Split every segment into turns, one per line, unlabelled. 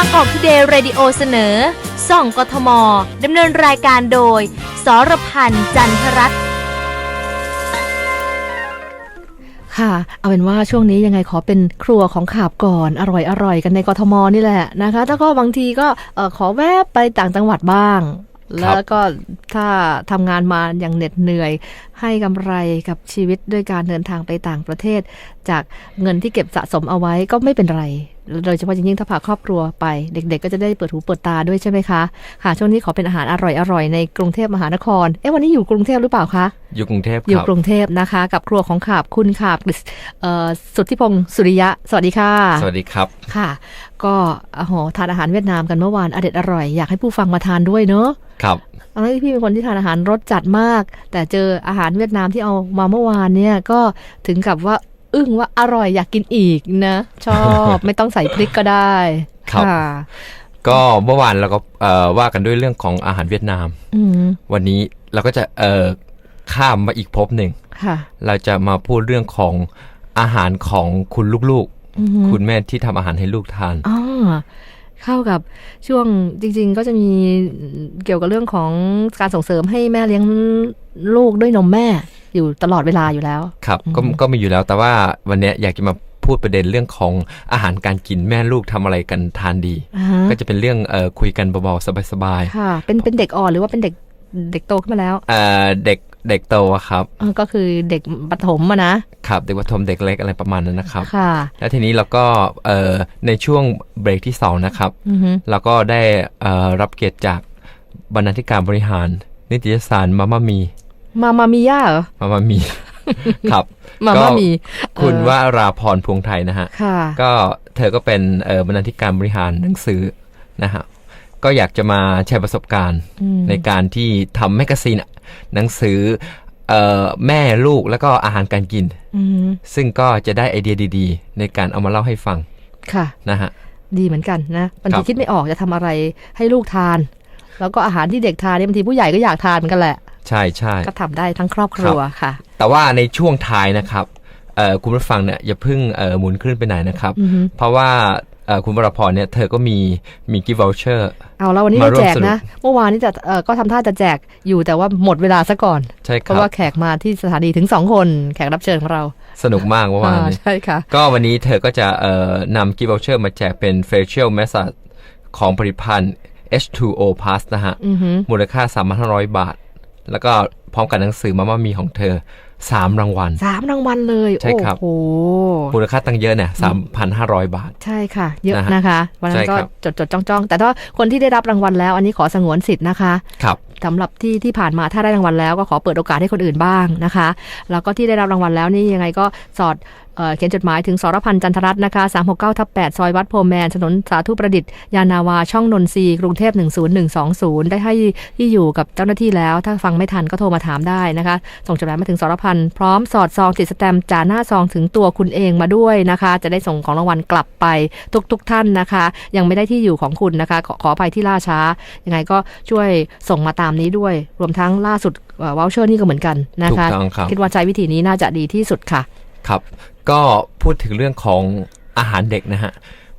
างกอกทูเดย์เรดิโอเสนอส่องกทมดำเนินรายการโดย สรพันธ์จันทรัตน์
ค่ะเอาเป็นว่าช่วงนี้ยังไงขอเป็นครัวของขาบก่อนอร่อยอร่อยกันในกทมนี่แหละนะคะแล้วก็บางทีก็เอ่อขอแวบไปต่างจังหวัดบ้าง แล้วก็ถ้าทำงานมาอย่างเหน็ดเหนื่อย ให้กำไรกับชีวิตด้วยการเดินทางไปต่างประเทศ จากเงินที่เก็บสะสมเอาไว้ก็ไม่เป็นไร โดยเฉพาะอย่างยิ่งถ้าพาครอบครัวไป เด็ก ๆ ก็จะได้เปิดหูเปิดตาด้วยใช่ไหมคะค่ะช่วงนี้ขอเป็นอาหารอร่อยๆในกรุงเทพมหานครเอ๊ะวันนี้อยู่กรุงเทพหรือเปล่าคะ
อยู่กรุงเทพ
อยู่
ครับ
กรุงเทพนะคะ กับครัวของขาบคุณขาบเอ่อสุทธิพงศ์สุริยะ สวัสดีค่ะ
สวัสดีครับ
ค่ะ ก็โอ้โหทานอาหารเวียดนามกันเมื่อวานอเด็ดอร่อยอยากให้ผู้ฟังมาทานด้วยเนอะ
ครับ
ตอนนี้พี่เป็นคนที่ทานอาหารรสจัดมาก แต่เจออาหารเวียดนามที่เอามาเมื่อวานเนี่ยก็ถึงกับว่า อึ้งว่าอร่อยอยากกินอีกนะ ชอบไม่ต้องใส่พริกก็ได้
ครับ
ค่ะ
ก็เมื่อวานเราก็เอ่อว่ากันด้วยเรื่องของอาหารเวียดนาม
อืม
วันนี้เราก็จะเอ่อข้ามมาอีกภพหนึ่ง
ค่ะ
เราจะมาพูดเรื่องของอาหารของคุณลูก
อือหือ
ๆคุณแม่ที่ทำอาหารให้ลูกทาน
อ๋อเข้ากับช่วงจริง ๆ ก็จะมีเกี่ยวกับเรื่องของการส่งเสริมให้แม่เลี้ยงลูกด้วยนมแม่ อยู่ตลอดเวลาอยู่แล้ว
ครับก็ก็มีอยู่แล้วแต่ว่าวันเนี้ยอยากจะมาพูดประเด็นเรื่องของอาหารการกินแม่ลูกทำอะไรกันทานดี
อ่าฮะ
ก็จะเป็นเรื่องเอ่อคุยกันเบาๆสบาย
ค่ะเป็นเป็นเด็กอ่อนหรือว่าเป็นเด็กเด็กโตขึ้นมาแล้ว
ๆเอ่อเด็กเด็กโตอะครับ
อ่าก็คือเด็กปฐมอะนะ
ครับ เด็กประถมเด็กเล็กอะไรประมาณนั้นนะครับ
ค่ะ
แล้วทีนี้เราก็เอ่อในช่วงเบรกที่สองนะครับ
อือฮึ
เราก็ได้เอ่อรับเกียรติจากบรรณาธิการบริหาร นิตยสารมาม่ามี
มามามีย่าเหรอ
มาม่ามีครับ
มา
ก็
มามี
คุณ
เอ่อ
ว่าราพรพวงไทยนะฮะ
ค่ะ
ก็เธอก็เป็นเอ่อบรรณาธิการบริหารหนังสือนะฮะก็อยากจะมาแชร์ประสบการณ์
อืม
ในการที่ทำแมกกาซีนหนังสือเอ่อแม่ลูกแล้วก็อาหารการกิน
อืม
ซึ่งก็จะได้ไอเดียดีๆ ในการเอามาเล่าให้ฟัง
ค่ะ
นะฮะ
ดีเหมือนกันนะบาง
ครั
ที
บ
คิดไม่ออกจะทำอะไรให้ลูกทาน แล้วก็อาหารที่เด็กทานเนี่ยบางทีผู้ใหญ่ก็อยากทานเหมือนกันแหละ
ใช่ใช่
ก็ทำได้ทั้งครอบครัวค่ะ
แต่ว่าในช่วงท้ายนะครับเอ่อคุณผู้ฟังเนี่ยอย่าเพิ่งเอ่อหมุนคลื่นไปไหนนะครับ
อือฮึ
เพราะว่าเอ่อคุณวรพรเนี่ยเธอก็มีมีกิฟต์วอลเชอร์
เอาแล้ววันนี้
มา
ไม่
ร่วม
แจก
สนุก
นะ เมื่อวานนี้จะเออก็ทำท่าจะแจกอยู่แต่ว่าหมดเวลาซะก่อน
ใช่ค
เพ
รับ
ราะว่าแขกมาที่สถานีถึงสองคน แขกรับเชิญของเรา
สนุกมากเมื่อวาน
อ่า
นี้
ใช่ค่ะ
ก็วันนี้เธอก็จะเอ่อนำกิฟต์วอลเชอร์มาแจกเป็น facial massage ของผลิตภัณฑ์ H2O Plus นะฮะ
อือฮึ
มูลค่า 3,500 บาท แล้วก็พร้อมกับหนังสือมาม่ามีของเธอ3รางวัล
สามรางวัลเลย
ใช่ครับ
โอ้โห
มูลค่าตั้งเยอะเนี่ย3,500บาท
ใช่ค่ะ เยอะ
นะฮะ
นะคะวันนั้
ใช่
นก็
ครับ
จดจดจ้องจ้องๆแต่ถ้าคนที่ได้รับรางวัลแล้วอันนี้ขอสงวนสิทธิ์นะคะ
ครับ
สำหรับที่ที่ผ่านมาถ้าได้รางวัลแล้วก็ขอเปิดโอกาสให้คนอื่นบ้างนะคะ แล้วก็ที่ได้รับรางวัลแล้วนี่ยังไงก็สอด เอ่อเขียนจดหมายถึงสรพันธ์จันทรัตน์นะคะ369ทับ8ซอยวัดโพแมนถนนสาธุประดิษฐ์ ยานาวาช่องนนทรีย์กรุงเทพ 10120 ได้ให้ที่อยู่กับเจ้าหน้าที่แล้ว ถ้าฟังไม่ทันก็โทรมาถามได้นะคะ ส่งจดหมายมาถึงสรพันธ์พร้อมสอดซองติดสแตมป์จ่าหน้าซองถึงตัวคุณเองมาด้วยนะคะ จะได้ส่งของรางวัลกลับไปทุกๆทท่านนะคะ ยังไม่ได้ที่อยู่ของคุณนะคะ ขอขออภัยที่ล่าช้ายังไงก็ช่วยส่งมาตามนี้ด้วย รวมทั้งล่าสุดวอลเชอร์นี่ก็เหมือนกันนะคะ
ถูกต้องครับ
คิดว่าใช้วิธีนี้น่าจะดีที่สุดค่ะ
ครับ ก็พูดถึงเรื่องของอาหารเด็กนะฮะ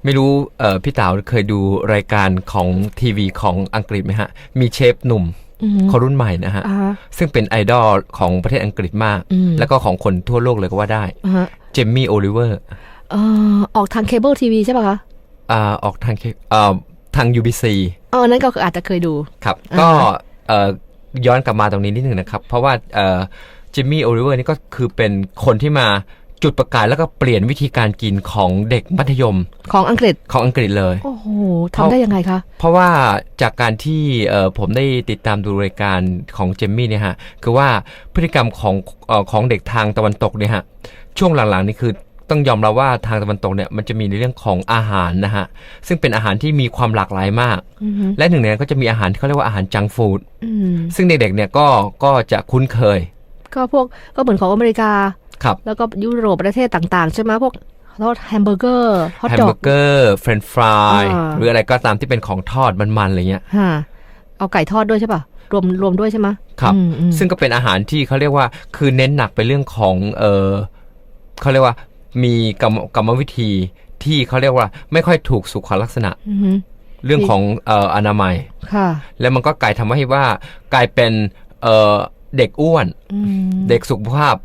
ไม่รู้เอ่อพี่เต๋าเคยดูรายการของทีวีของอังกฤษไหมฮะ มีเชฟหนุ่ม
อือฮึ
คนรุ่นใหม่นะฮะ
อ่าฮะ
ซึ่งเป็นไอดอลของประเทศอังกฤษมาก
อืม
แล้วก็ของคนทั่วโลกเลยก็ว่าได้
อ่าฮะ
เจมมี่โอลิเวอร์
เอ่อออกทางเคเบิลทีวีใช่ป่ะคะ
อ่าออกทางเคเอ่อทาง UBC
เออนั่นก็อาจจะเคยดู
ครับ
อ่า
ก็เอ่อย้อนกลับมาตรงนี้นิดหนึ่งนะครับ เพราะว่าเอ่อ จิมมี่โอลิเวอร์นี่ก็คือเป็นคนที่มาจุดประกายแล้วก็เปลี่ยนวิธีการกินของเด็กมัธยม
ของอังกฤษ
ของอังกฤษเลย
โอ้โหทำได้ยังไงคะ
เพราะว่าจากการที่เอ่อผมได้ติดตามดูรายการของเจมมี่เนี่ยฮะ คือว่าพฤติกรรมของเออของเด็กทางตะวันตกเนี่ยฮะ ช่วงหลังๆนี่คือต้องยอมรับว่าทางตะวันตกเนี่ยมันจะมีในเรื่องของอาหารนะฮะ ซึ่งเป็นอาหารที่มีความหลากหลายมาก
อือฮึ
และหนึ่งในนั้นก็จะมีอาหารที่เขาเรียกว่าอาหารจังฟู้ด
อืม
ซึ่งเด็กๆเนี่ยก็ก็จะคุ้นเคย
ก็พวกก็เหมือนของอเมริกา
ครับ
แล้วก็ยุโรปประเทศต่างๆ ใช่ไหมพวกรสแฮมเบอร์เกอร์ฮอท
แฮม
ดอ
เบอกร์เกอร์เฟรนช์ฟราย
อ่า
หรืออะไรก็ตามที่เป็นของทอดมันๆอะไรเงี้ย
ฮะเอาไก่ทอดด้วยใช่ป่ะรวมรวมด้วยใช่ไหม
ครับ
อืมอืม
ซึ่งก็เป็นอาหารที่เขาเรียกว่าคือเน้นหนักไปเรื่องของเออเขาเรียกว่ามีกรรมกรรมวิธีที่เขาเรียกว่า ไม่ค่อยถูกสุขลักษณะ
อือฮึ
เรื่องของเอ่ออนามัย
ค่ะ
แล้วมันก็กลายทำให้ว่ากลายเป็นเอ่อ เด็กอ้วน
อืม
เด็กสุขภาพ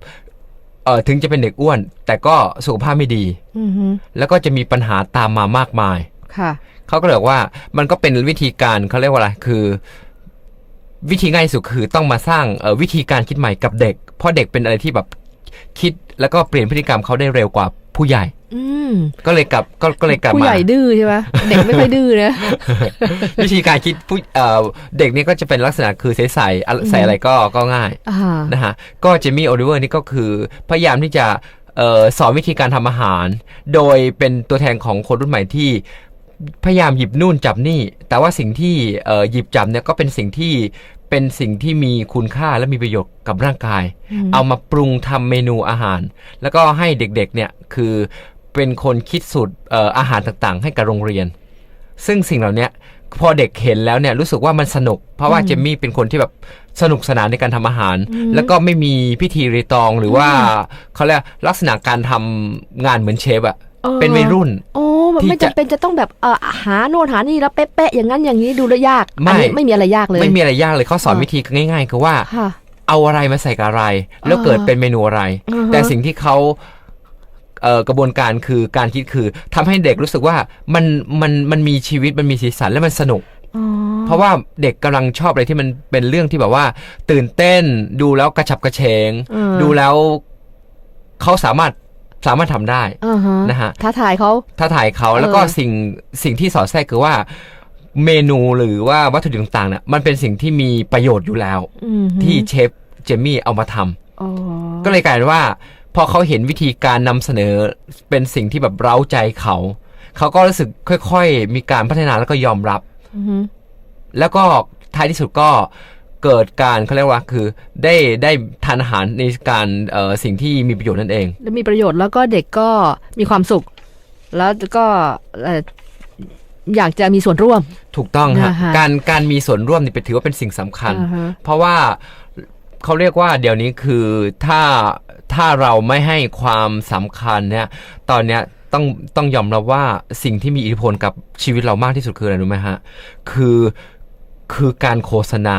เอ่อถึงจะเป็นเด็กอ้วน แต่ก็สุขภาพไม่ดี
อือฮึ
แล้วก็จะมีปัญหาตามมามากมาย
ค่ะ
เขาก็เลยบอกว่ามันก็เป็นวิธีการเขาเรียกว่าอะไรคือ วิธีง่ายที่สุดคือต้องมาสร้างเอ่อวิธีการคิดใหม่กับเด็ก เพราะเด็กเป็นอะไรที่แบบคิดแล้วก็เปลี่ยนพฤติกรรมเขาได้เร็วกว่าผู้ใหญ่
อืม
ก็เลยกลับก็ก็เลยกลับ
ผู้
มา
ใหญ่ดื้อใช่ไหมเด็กไม่ค่อยดื้อนะ
วิธีการคิดผู้เอ่อเด็กนี่ก็จะเป็นลักษณะคือใส่ใส่อะใส่อะไรก็ก็ง่าย
อ่า
นะฮะก็เจมี่โอลิเวอร์นี่ก็คือพยายามที่จะเอ่อสอนวิธีการทำอาหาร โดยเป็นตัวแทนของคนรุ่นใหม่ที่พยายามหยิบนู่นจับนี่ แต่ว่าสิ่งที่เอ่อหยิบจับเนี่ยก็เป็นสิ่งที่เป็นสิ่งที่มีคุณค่าและมีประโยชน์กับร่างกาย เอามาปรุงทำเมนูอาหาร แล้วก็ให้เด็กๆเนี่ยคือ เป็นคนคิดสูตรเอ่ออาหารต่างๆ ให้กับโรงเรียน ซึ่งสิ่งเหล่าเนี้ยพอเด็กเห็นแล้วเนี่ยรู้สึกว่ามันสนุก เพราะว่าเจมมี่เป็นคนที่แบบสนุกสนานในการทำอาหาร แล้วก็ไม่มีพิธีรีตองหรือว่าเขาเรียกลักษณะการทำงานเหมือนเชฟอะ
ออ
เป็นวัยรุ่น
โอ้มัน
ที่
ไม่
จะ
จำเป็นจะต้องแบบเออหาโน่นหานี่แล้วเป๊ะๆอย่างนั้นอย่างนี้ดูแล้วยาก
ไม่
อันนี้ไม่มีอะไรยากเลย
ไม่มีอะไรยากเลยเขาสอน
อ่า
วิธีง่าย ๆ คือว่า
ค่ะ
เอาอะไรมาใส่กับอะไร แล้วเกิดเป็นเมนูอะไร
อ่าฮะ
แต่สิ่งที่เขาเอ่อ กระบวนการคือการคิดคือทำให้เด็กรู้สึกว่ามันมันมันมีชีวิตมันมีสีสันและมันสนุก
อ๋อ
เพราะว่าเด็กกำลังชอบอะไรที่มันเป็นเรื่องที่แบบว่า ตื่นเต้นดูแล้วกระฉับกระเฉง
เออ
ดูแล้วเขาสามารถสามารถทำได้
อ่าฮะ
นะฮะ
ท้าทายเขา
ถ้าถ่ายเขาแล้วก็
เออ
สิ่งสิ่งที่สอดแทรกคือว่าเมนูหรือว่าวัตถุดิบต่างๆเนี่ยมันเป็นสิ่งที่มีประโยชน์อยู่แล้ว
อืมฮึ
ที่เชฟเจมี่เอามาทำ
อ๋อ
ก็เลยกลายเป็นว่า พอเขาเห็นวิธีการนำเสนอเป็นสิ่งที่แบบเร้าใจเขา เขาก็รู้สึกค่อยๆ มีการพัฒนาแล้วก็ยอมรับ
อือฮึ
แล้วก็ท้ายที่สุดก็เกิดการเขาเรียกว่าคือได้ได้ทานอาหารในการเอ่อสิ่งที่มีประโยชน์นั่นเอง
แล้วมีประโยชน์แล้วก็เด็กก็มีความสุข แล้วก็เอ่ออยากจะมีส่วนร่วม
ถูกต้องฮะ
นะคะ
การการมีส่วนร่วมนี่เป็นถือว่าเป็นสิ่งสำคัญ
อ่าฮะ
เพราะว่าเขาเรียกว่าเดี๋ยวนี้คือถ้า ถ้าเราไม่ให้ความสำคัญเนี่ย ตอนเนี้ยต้องต้องยอมรับว่าสิ่งที่มีอิทธิพลกับชีวิตเรามากที่สุดคืออะไรรู้ไหมฮะ คือคือการโฆษณา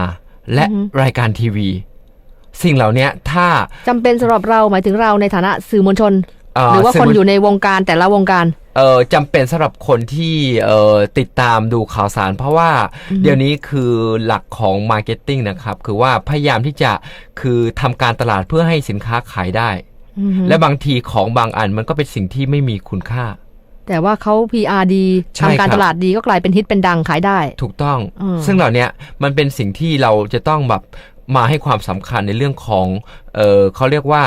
และ
อือฮึ
รายการทีวี สิ่งเหล่านี้ถ้า
จำเป็นสำหรับเราหมายถึงเราในฐานะสื่อมวลชน
เอ่อ
หรือว่า
สื่
คน
มวล
อยู่ในวงการแต่ละวงการ
เออจำเป็นสำหรับคนที่เออติดตามดูข่าวสาร เพราะว่าเดี๋ยวนี้คือหลักของมาร์เก็ตติ้งนะครับ คือว่าพยายามที่จะคือทำการตลาดเพื่อให้สินค้าขายได้
อือฮึ
และบางทีของบางอันมันก็เป็นสิ่งที่ไม่มีคุณค่า
แต่ว่าเขา PR ดี
ใช่
ทำการ
ครับ
ตลาดดีก็กลายเป็นฮิตเป็นดังขายได้
ถูกต้อง
อืม
ซึ่งเหล่าเนี้ยมันเป็นสิ่งที่เราจะต้องแบบมาให้ความสำคัญในเรื่องของเออเขาเรียกว่า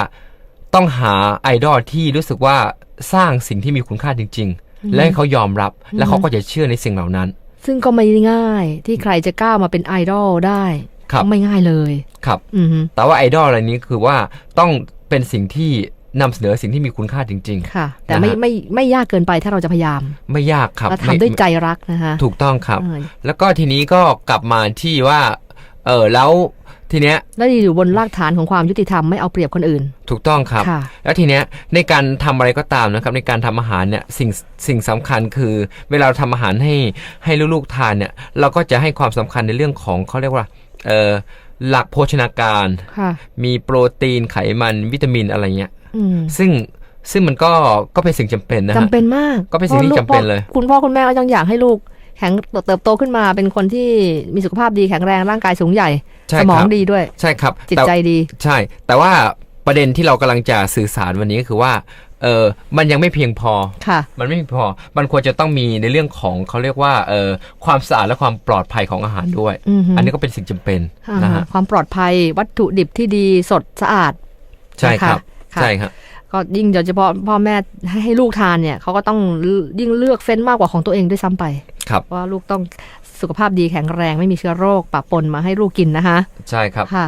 ต้องหาไอดอลที่รู้สึกว่าสร้างสิ่งที่มีคุณค่าจริง ๆ และให้เขายอมรับและเขาก็จะเชื่อในสิ่งเหล่านั้น
ซึ่งก็ไม่ง่ายที่ใครจะก้าวมาเป็นไอดอลได้
ครับ
ไม่ง่ายเลย
ครับ
อือฮึ
แต่ว่าไอดอลอะไรนี้คือว่าต้องเป็นสิ่งที่นำเสนอสิ่งที่มีคุณค่าจริง
ค่ะ แต่ไม่
นะฮะ
ไม่ไม่ยากเกินไปถ้าเราจะพยายาม
ๆไม่ยากครับ
และ
ไม่
ทำด้วยใจรักนะคะ
ถูกต้องครับ
เออ
แล้วก็ทีนี้ก็กลับมาที่ว่า เออแล้วทีเนี้ย
แล้วอยู่บนรากฐานของความยุติธรรมไม่เอาเปรียบคนอื่น
ถูกต้องครับ
ค่ะ
แล้วทีเนี้ยในการทำอะไรก็ตามนะครับ ในการทำอาหารเนี่ยสิ่งสิ่งสำคัญคือ เวลาเราทำอาหารให้ให้ลูกๆทานเนี่ย เราก็จะให้ความสำคัญในเรื่องของเขาเรียกว่าเออหลักโภชนาการ
ค่ะ
มีโปรตีนไขมันวิตามินอะไรเงี้ย
อืม
ซึ่งซึ่งมันก็ก็เป็นสิ่งจำเป็นนะฮะ
จำเป็นมาก
ก็เป็นสิ่งที่
พราะ
จำเป็นเลย
คุณพ่อคุณแม่ก็ยังอยากให้ลูก แข็งเติบโตขึ้นมาเป็นคนที่มีสุขภาพดีแข็งแรงร่างกายสูงใหญ่
ใช่
สมอ
ค
ง
รับ
ดีด้วย
ใช่ครับ
จิต
แต่
ใจดี
ใช่ แต่ว่าประเด็นที่เรากำลังจะสื่อสารวันนี้ก็คือว่าเออมันยังไม่เพียงพอ
ค่ะ
มันไม่เพียงพอ มันควรจะต้องมีในเรื่องของเขาเรียกว่าเออความสะอาดและความปลอดภัยของอาหารด้วย
อือฮึ
อันนี้ก็เป็นสิ่งจำเป็น
อ่า
นะ
ฮะ
ฮะ
ความปลอดภัยวัตถุดิบที่ดีสดสะอาด
ใช่ครับ
ค่ะ
ใช่ครับ
ก็ยิ่งโดยเฉพาะพ่อแม่ให้ให้ลูกทานเนี่ยเขาก็ต้องยิ่งเลือกเฟ้นมากกว่าของตัวเองด้วยซ้ำไป
ครับ
ว่าลูกต้องสุขภาพดีแข็งแรงไม่มีเชื้อโรคปะปนมาให้ลูกกินนะคะ
ใช่ครับ
ค่ะ